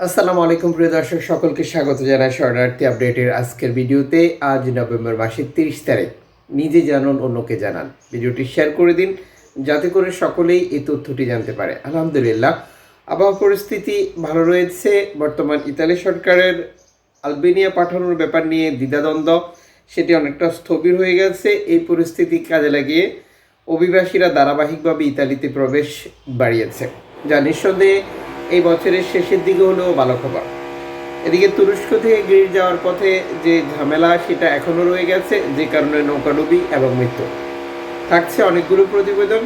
আসসালামু আলাইকুম, প্রিয় দর্শক, সকলকে স্বাগত জানাই শরণার্থী আপডেটের আজকের ভিডিওতে। আজ নভেম্বর মাসের তিরিশ তারিখ। নিজে জানুন, অন্যকে জানান। ভিডিওটি শেয়ার করে দিন, যাতে করে সকলেই এই তথ্যটি জানতে পারে। আলহামদুলিল্লাহ, আবহাওয়া পরিস্থিতি ভালো রয়েছে। বর্তমান ইতালি সরকারের আলবেনিয়া পাঠানোর ব্যাপার নিয়ে দ্বিধাদ্বন্দ্ব, সেটি অনেকটা স্থবির হয়ে গেছে। এই পরিস্থিতি কাজে লাগিয়ে অভিবাসীরা ধারাবাহিকভাবে ইতালিতে প্রবেশ বাড়িয়েছে। যা নিঃসন্দেহে এই বছরের শেষের দিকে হলেও ভালো খবর। এদিকে তুরস্ক থেকে গ্রিস যাওয়ার পথে যে ঝামেলা, সেটা এখনও রয়ে গেছে, যে কারণে নৌকাডুবি এবং মৃত্যু। থাকছে অনেকগুলো প্রতিবেদন।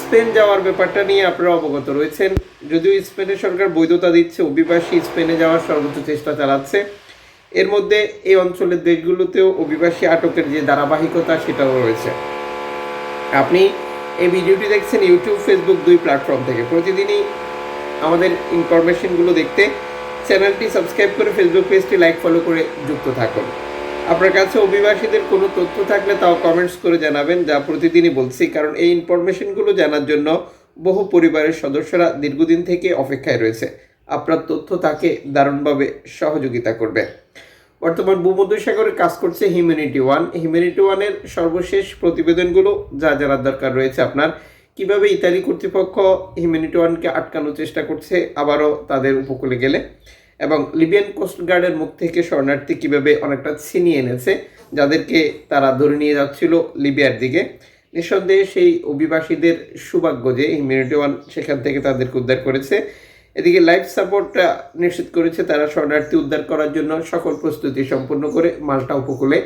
স্পেন যাওয়ার ব্যাপারটা নিয়ে আপনারা অবগত রয়েছেন। যদিও স্পেনের সরকার বৈধতা দিচ্ছে, অভিবাসী স্পেনে যাওয়ার সর্বোচ্চ চেষ্টা চালাচ্ছে। এর মধ্যে এই অঞ্চলের দেশগুলোতেও অভিবাসী আটকের যে ধারাবাহিকতা, সেটাও রয়েছে। আপনি এই ভিডিওটি দেখছেন ইউটিউব, ফেসবুক দুই প্ল্যাটফর্ম থেকে। প্রতিদিনই আমাদের ইনফরমেশনগুলো দেখতে চ্যানেলটি সাবস্ক্রাইব করে ফেসবুক পেজটি লাইক ফলো করে যুক্ত থাকুন। আপনার কাছে অভিবাসীদের কোনো তথ্য থাকলে তাও কমেন্টস করে জানাবেন, যা প্রতিদিনই বলছি, কারণ এই ইনফরমেশনগুলো জানার জন্য বহু পরিবারের সদস্যরা দীর্ঘদিন থেকে অপেক্ষায় রয়েছে। আপনার তথ্য তাকে দারুণভাবে সহযোগিতা করবে। বর্তমান ভূমধ্যসাগরে কাজ করছে হিউম্যানিটি ওয়ান হিউম্যানিটি ওয়ানের সর্বশেষ প্রতিবেদনগুলো যা জানার দরকার রয়েছে আপনার কীভাবে ইতালি কর্তৃপক্ষ হিউম্যানিটি ওয়ানকে আটকানোর চেষ্টা করছে আবারও তাদের উপকূলে গেলে? এবং লিবিয়ান কোস্ট গার্ডের মুখ থেকে শরণার্থী কীভাবে অনেকটা ছিনিয়ে এনেছে, যাদেরকে তারা ধরে নিয়ে যাচ্ছিল লিবিয়ার দিকে? নিঃসন্দেহে সেই অভিবাসীদের সৌভাগ্য যে হিউম্যানিটি ওয়ান সেখান থেকে তাদেরকে উদ্ধার করেছে। এদিকে লাইফ সাপোর্ট নিশ্চিত করেছে তারা শরণার্থী উদ্ধার করার জন্য সকল প্রস্তুতি সম্পন্ন করে মাল্টা উপকূলে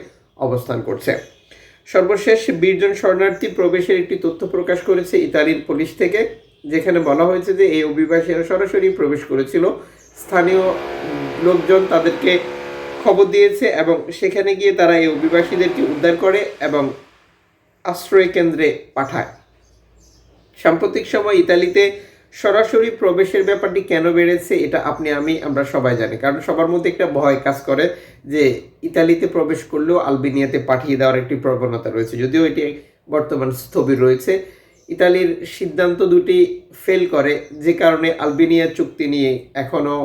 অবস্থান করছে। সর্বশেষ বীরজন শরণার্থী প্রবেশের একটি তথ্য প্রকাশ করেছে ইতালির পুলিশ থেকে, যেখানে বলা হয়েছে যে এই অভিবাসীরা সরাসরি প্রবেশ করেছিল। স্থানীয় লোকজন তাদেরকে খবর দিয়েছে এবং সেখানে গিয়ে তারা এই অভিবাসীদেরকে উদ্ধার করে এবং আশ্রয় কেন্দ্রে পাঠায়। সাম্প্রতিক সময় ইতালিতে সরাসরি প্রবেশের ব্যাপারটি কেন বেড়েছে, এটা আপনি, আমি, আমরা সবাই জানি। কারণ সবার মধ্যে একটা ভয় কাজ করে যে ইতালিতে প্রবেশ করলেও আলবেনিয়াতে পাঠিয়ে দেওয়ার একটি প্রবণতা রয়েছে। যদিও এটি বর্তমান স্থবির রয়েছে। ইতালির সিদ্ধান্ত দুটি ফেল করে, যে কারণে আলবেনিয়া চুক্তি নিয়ে এখনও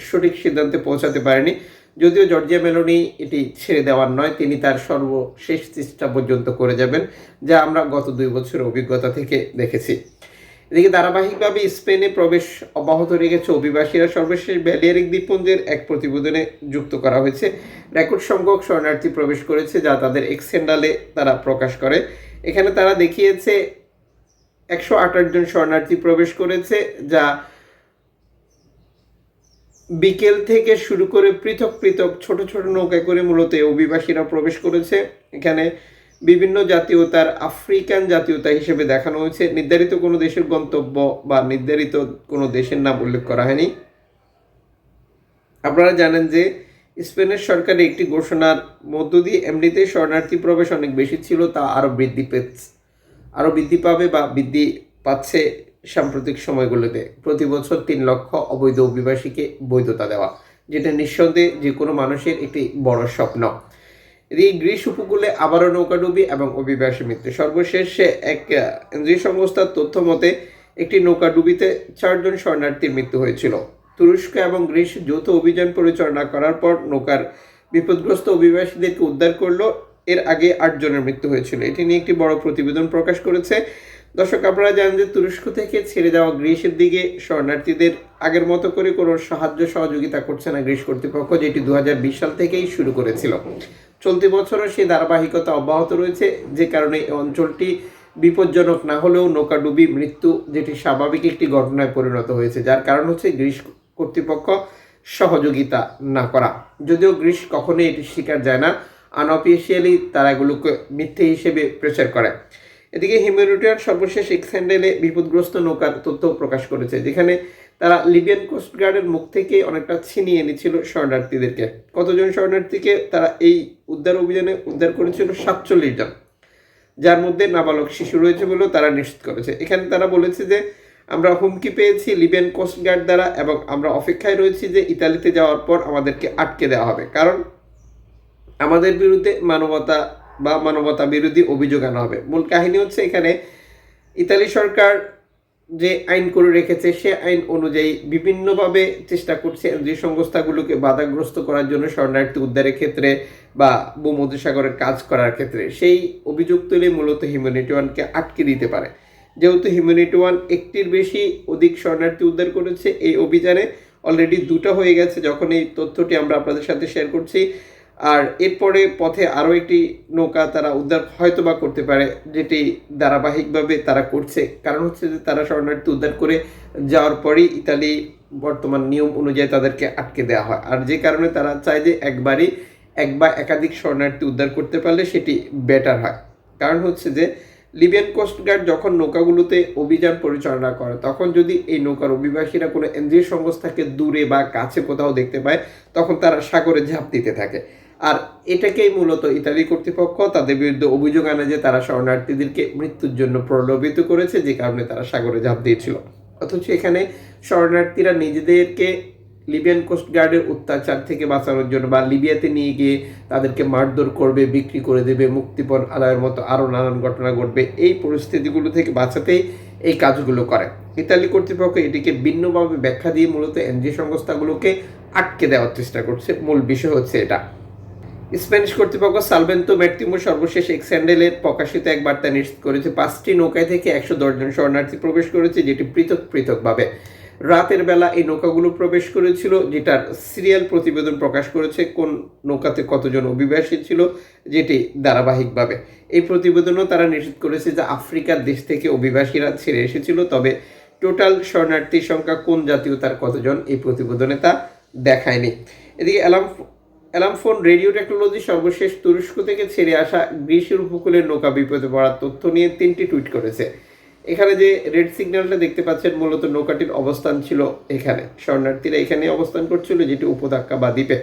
সঠিক সিদ্ধান্তে পৌঁছাতে পারেনি। যদিও জর্জিয়া মেলোনি এটি ছেড়ে দেওয়ার নয়, তিনি তার সর্বশেষ চেষ্টা পর্যন্ত করে যাবেন, যা আমরা গত দুই বছরের অভিজ্ঞতা থেকে দেখেছি। এদিকে ধারাবাহিকভাবে স্পেনে প্রবেশ অব্যাহত রেখেছে অভিবাসীরা। সর্বশেষ ব্যালিয়ারিক দ্বীপপুঞ্জের এক প্রতিবেদনে যুক্ত করা হয়েছে। রেকর্ড সংখ্যক শরণার্থী প্রবেশ করেছে যা তাদের এক্সেন্ডালে তারা প্রকাশ করে। এখানে তারা দেখিয়েছে একশো আঠাশ জন শরণার্থী প্রবেশ করেছে যা বিকেল থেকে শুরু করে পৃথক পৃথক ছোট ছোট নৌকায় করে মূলত অভিবাসীরা প্রবেশ করেছে। এখানে বিভিন্ন জাতীয়তার আফ্রিকান জাতীয়তা হিসেবে দেখানো হয়েছে। নির্ধারিত কোনো দেশের গন্তব্য বা নির্ধারিত কোনো দেশের নাম উল্লেখ করা হয়নি। আপনারা জানেন যে স্পেনের সরকারের একটি ঘোষণার মধ্য দিয়ে এমনিতেই শরণার্থী প্রবেশ অনেক বেশি ছিল, তা আরও বৃদ্ধি পেচ্ছে আরও বৃদ্ধি পাবে বা বৃদ্ধি পাচ্ছে সাম্প্রতিক সময়গুলোতে। প্রতি বছর তিন লক্ষ অবৈধ অভিবাসীকে বৈধতা দেওয়া, যেটা নিঃসন্দেহে যে কোনো মানুষের একটি বড় স্বপ্ন। এদিকে গ্রিস উপকূলে আবারও নৌকাডুবি এবং অভিবাসী মৃত্যু। সর্বশেষে এক এনজিও সংস্থার তথ্য মতে, একটি নৌকাডুবিতে চারজন শরণার্থীর মৃত্যু হয়েছিল। তুরস্ক এবং গ্রিস যৌথ অভিযান পরিচালনা করার পর নৌকার বিপদগ্রস্ত অভিবাসীদেরকে উদ্ধার করল। এর আগে আটজনের মৃত্যু হয়েছিল। এটি নিয়ে একটি বড় প্রতিবেদন প্রকাশ করেছে। দর্শক, আপনারা জানেন যে তুরস্ক থেকে ছেড়ে যাওয়া গ্রিসের দিকে শরণার্থীদের আগের মতো করে কোনো সাহায্য সহযোগিতা করছে না গ্রিস কর্তৃপক্ষ, যেটি দু হাজার বিশ সাল থেকেই শুরু করেছিল। চলতি বছরও সেই ধারাবাহিকতা অব্যাহত রয়েছে। যে কারণে এই অঞ্চলটি বিপজ্জনক না হলেও নৌকাডুবি মৃত্যু, যেটি স্বাভাবিক একটি ঘটনায় পরিণত হয়েছে, যার কারণ হচ্ছে গ্রিস কর্তৃপক্ষ সহযোগিতা না করা। যদিও গ্রিস কখনোই এটি স্বীকার যায় না, আনঅফিসিয়ালি তারা এগুলোকে মিথ্যে হিসেবে প্রচার করে। এদিকে হিউম্যানিটিয়ান সর্বশেষ এক্সেন্ডেলে বিপদগ্রস্ত নৌকার তথ্য প্রকাশ করেছে, যেখানে তারা লিবিয়ান কোস্টগার্ডের মুখ থেকে অনেকটা ছিনিয়ে এনেছিল শরণার্থীদেরকে। কতজন শরণার্থীকে তারা এই উদ্ধার অভিযানে উদ্ধার করেছিল? সাতচল্লিশ জন যার মধ্যে নাবালক শিশু রয়েছে বলেও তারা নিশ্চিত করেছে। এখানে তারা বলেছে যে, আমরা হুমকি পেয়েছি লিবিয়ান কোস্টগার্ড দ্বারা এবং আমরা অপেক্ষায় রয়েছি যে ইতালিতে যাওয়ার পর আমাদেরকে আটকে দেওয়া হবে। কারণ আমাদের বিরুদ্ধে মানবতা বা মানবতা বিরোধী অভিযোগ আনা হবে। মূল কাহিনী হচ্ছে এখানে ইতালি সরকার যে আইন করে রেখেছে, সে আইন অনুযায়ী বিভিন্নভাবে চেষ্টা করছে যে সংস্থাগুলোকে বাধাগ্রস্ত করার জন্য শরণার্থী উদ্ধারের ক্ষেত্রে বা ভূমধ্যসাগরের কাজ করার ক্ষেত্রে। সেই অভিযোগ তুলে মূলত হিউম্যানিটি ওয়ানকে আটকে দিতে পারে। যেহেতু হিউম্যানিটি ওয়ান একটির বেশি অধিক শরণার্থী উদ্ধার করেছে এই অভিযানে, অলরেডি দুটো হয়ে গেছে। যখন এই তথ্যটি আমরা আপনাদের সাথে শেয়ার করছি আর এরপরে পথে আরও একটি নৌকা তারা উদ্ধার হয়তো বা করতে পারে, যেটি ধারাবাহিকভাবে তারা করছে। কারণ হচ্ছে যে তারা শরণার্থী উদ্ধার করে যাওয়ার পরেই ইতালি বর্তমান নিয়ম অনুযায়ী তাদেরকে আটকে দেওয়া হয়। আর যে কারণে তারা চায় যে একবারই এক বা একাধিক শরণার্থী উদ্ধার করতে পারলে সেটি বেটার হয়। কারণ হচ্ছে যে লিবিয়ান কোস্টগার্ড যখন নৌকাগুলোতে অভিযান পরিচালনা করে, তখন যদি এই নৌকার অভিবাসীরা কোনো এনজিও সংস্থাকে দূরে বা কাছে কোথাও দেখতে পায়, তখন তারা সাগরে ঝাঁপ দিতে থাকে। আর এটাকেই মূলত ইতালি কর্তৃপক্ষ তাদের বিরুদ্ধে অভিযোগ আনে যে তারা শরণার্থীদেরকে মৃত্যুর জন্য প্রলোভিত করেছে, যে কারণে তারা সাগরে ঝাঁপ দিয়েছিল। অথচ এখানে শরণার্থীরা নিজেদেরকে লিবিয়ান কোস্টগার্ডের অত্যাচার থেকে বাঁচানোর জন্য বা লিবিয়াতে নিয়ে গিয়ে তাদেরকে মারধর করবে, বিক্রি করে দেবে, মুক্তিপণ আদায়ের মতো আরও নানান ঘটনা ঘটবে, এই পরিস্থিতিগুলো থেকে বাঁচাতেই এই কাজগুলো করে। ইতালি কর্তৃপক্ষ এটিকে ভিন্নভাবে ব্যাখ্যা দিয়ে মূলত এনজি সংস্থাগুলোকে আটকে দেওয়ার চেষ্টা করছে। মূল বিষয় হচ্ছে এটা। স্প্যানিশ কর্তৃপক্ষ সালভেন্তো ম্যার্তিমো সর্বশেষ এক স্যান্ডেলের প্রকাশিত এক বার্তা নিশ্চিত করেছে। পাঁচটি নৌকায় থেকে একশো দশজন শরণার্থী প্রবেশ করেছে, যেটি পৃথক পৃথকভাবে। রাতের বেলা এই নৌকাগুলো প্রবেশ করেছিল, যেটার সিরিয়াল প্রতিবেদন প্রকাশ করেছে কোন নৌকাতে কতজন অভিবাসী ছিল, যেটি ধারাবাহিকভাবে। এই প্রতিবেদনও তারা নিশ্চিত করেছে যে আফ্রিকার দেশ থেকে অভিবাসীরা ছেড়ে এসেছিল, তবে টোটাল শরণার্থীর সংখ্যা কোন জাতীয়তার কতজন, এই প্রতিবেদনে তা দেখায়নি। এদিকে অ্যালাম অ্যালামফোন রেডিও টেকনোলজি, সর্বশেষ তুরস্ক থেকে ছেড়ে আসা গ্রীষ্মের উপকূলের নৌকা বিপদে পড়ার তথ্য নিয়ে তিনটি টুইট করেছে। এখানে যে রেড সিগন্যালটা দেখতে পাচ্ছেন, মূলত নৌকাটির অবস্থান ছিল এখানে। শরণার্থীরা এখানে অবস্থান করছিল, যেটি উপত্যকা বা দ্বীপে।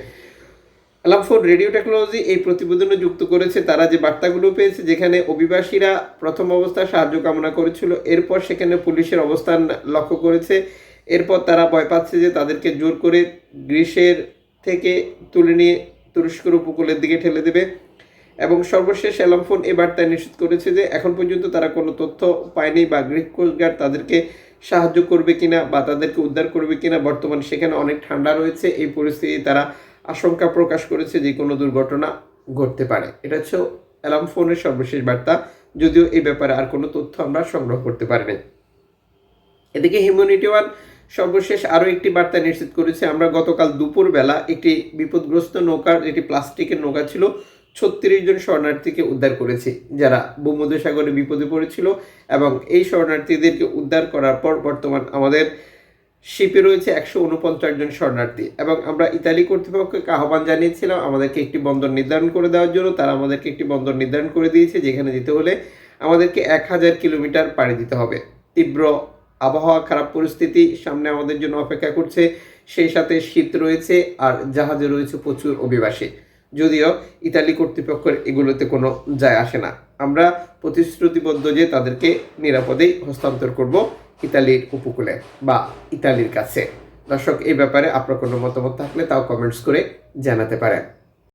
অ্যালামফোন রেডিও টেকনোলজি এই প্রতিবেদনে যুক্ত করেছে তারা যে বার্তাগুলো পেয়েছে, যেখানে অভিবাসীরা প্রথম অবস্থায় সাহায্য কামনা করেছিল, এরপর সেখানে পুলিশের অবস্থান লক্ষ্য করেছে। এরপর তারা ভয় পাচ্ছে যে তাদেরকে জোর করে গ্রীষ্মের থেকে তুলে নিয়ে তুরস্কের উপকূলের দিকে ঠেলে দেবে। এবং সর্বশেষ অ্যালামফোন এ বার্তায় নিশ্চিত করেছে যে, এখন পর্যন্ত তারা কোনো তথ্য পায়নি বা গ্রিক কোস্টগার্ড তাদেরকে সাহায্য করবে কিনা বা তাদেরকে উদ্ধার করবে কিনা, বর্তমানে সেখানে অনেক ঠান্ডা রয়েছে। এই পরিস্থিতি তারা আশঙ্কা প্রকাশ করেছে যে কোনো দুর্ঘটনা ঘটতে পারে। এটা হচ্ছে অ্যালাম ফোনের সর্বশেষ বার্তা। যদিও এই ব্যাপারে আর কোনো তথ্য আমরা সংগ্রহ করতে পারিনি। এদিকে হিউম্যানিটি ওয়ান সর্বশেষ আরও একটি বার্তা নিশ্চিত করেছে, আমরা গতকাল দুপুরবেলা একটি বিপদগ্রস্ত নৌকার একটি প্লাস্টিকের নৌকা ছিল, ছত্রিশ জন শরণার্থীকে উদ্ধার করেছি, যারা ভূমধ্যসাগরে বিপদে পড়েছিল এবং এই শরণার্থীদেরকে উদ্ধার করার পর বর্তমান আমাদের শিপে রয়েছে একশো উনপঞ্চাশ জন শরণার্থী এবং আমরা ইতালি কর্তৃপক্ষকে আহ্বান জানিয়েছিলাম, আমাদেরকে একটি বন্দর নির্ধারণ করে দেওয়ার জন্য, তারা আমাদেরকে একটি বন্দর নির্ধারণ করে দিয়েছে, যেখানে যেতে হলে আমাদেরকে এক হাজার কিলোমিটার পাড়ি দিতে হবে। তীব্র আবহাওয়া খারাপ পরিস্থিতি সামনে আমাদের জন্য অপেক্ষা করছে। সেই সাথে শীত রয়েছে আর জাহাজে রয়েছে প্রচুর অভিবাসী। যদিও ইতালি কর্তৃপক্ষের এগুলোতে কোনো যায় আসে না। আমরা প্রতিশ্রুতিবদ্ধ যে তাদেরকে নিরাপদেই হস্তান্তর করব ইতালির উপকূলে বা ইতালির কাছে। দর্শক, এই ব্যাপারে আপনার কোনো মতামত থাকলে তাও কমেন্টস করে জানাতে পারেন।